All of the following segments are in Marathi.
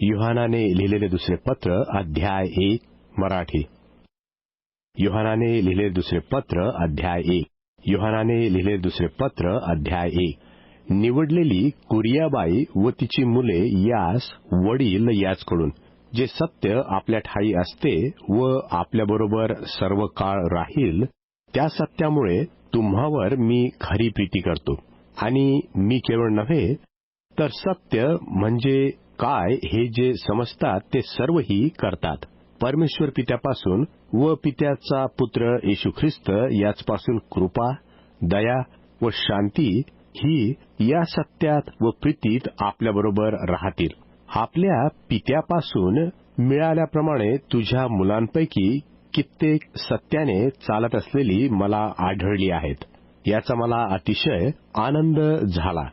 युहानाने लिहिलेले दुसरे पत्र अध्याय एक मराठी युहानाने लिहिलेले दुसरे पत्र अध्याय एक युहानाने लिहिलेले दुसरे पत्र अध्याय एक निवडलेली कुरियाबाई व तिची मुले यास वडील याचकडून जे सत्य आपल्या ठाई असते व आपल्याबरोबर सर्व काळ राहील त्या सत्यामुळे तुम्हावर मी खरी प्रीती करतो आणि मी केवळ नव्हे तर सत्य म्हणजे काय हे जे समजतात ते सर्वही करतात. परमेश्वर पित्यापासून व पित्याचा पुत्र येशू ख्रिस्त याचपासून कृपा दया व शांती ही या सत्यात व प्रीतीत आपल्याबरोबर राहतील. आपल्या पित्यापासून मिळाल्याप्रमाणे तुझ्या मुलांपैकी कित्येक सत्याने चालत असलेली मला आढळली आहेत. याचा मला अतिशय आनंद झाला.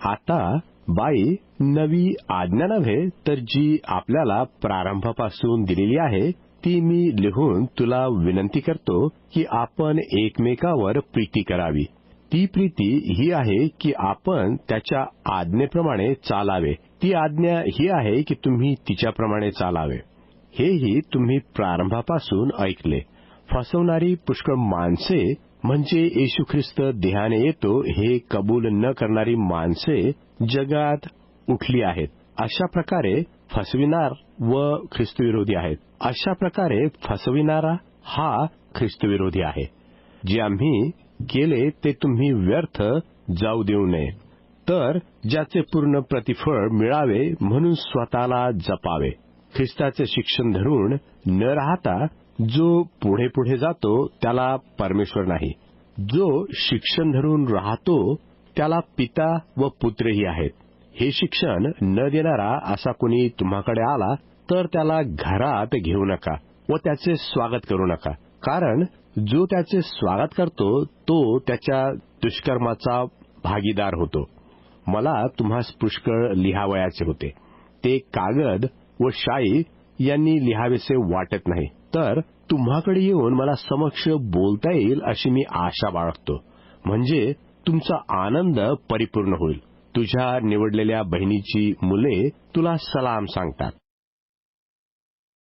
आता बाई नवी आज्ञा नव्हे तर जी आपल्याला प्रारंभापासून दिलेली आहे ती मी लिहून तुला विनंती करतो की आपण एकमेकावर प्रीती करावी. ती प्रीती ही आहे की आपण त्याच्या आज्ञेप्रमाणे चालावे. ती आज्ञा ही आहे की तुम्ही तिच्याप्रमाणे चालावे. हेही तुम्ही प्रारंभापासून ऐकले. फसवणारी पुष्कळ माणसे म्हणजे येशू ख्रिस्त देहाने येतो हे कबूल न करणारी माणसे जगात उठली आहेत. अशा प्रकारे फसविणार व ख्रिस्तविरोधी आहेत. अशा प्रकारे फसविणारा हा ख्रिस्तविरोधी आहे. जे आम्ही केले ते तुम्ही व्यर्थ जाऊ देऊ नये. तर ज्याचे पूर्ण प्रतिफळ मिळावे म्हणून स्वतःला जपावे. ख्रिस्ताचे शिक्षण धरून न राहता जो पुढे पुढे जातो त्याला परमेश्वर नाही. जो शिक्षण धरून राहतो त्याला पिता व पुत्रही आहेत. हे शिक्षण न देणारा असा कोणी तुम्हाकडे आला तर त्याला घरात घेऊ नका व त्याचे स्वागत करू नका. कारण जो त्याचे स्वागत करतो तो त्याच्या दुष्कर्माचा भागीदार होतो. मला तुम्हास पुष्कळ लिहावयाचे होते. ते कागद व शाई यांनी लिहावेसे वाटत नाही. तर तुम्हाकडे येऊन मला समक्ष बोलता येईल अशी मी आशा बाळगतो. म्हणजे तुमचा आनंद परिपूर्ण होईल. तुझ्या निवडलेल्या बहिणीची मुले तुला सलाम सांगतात.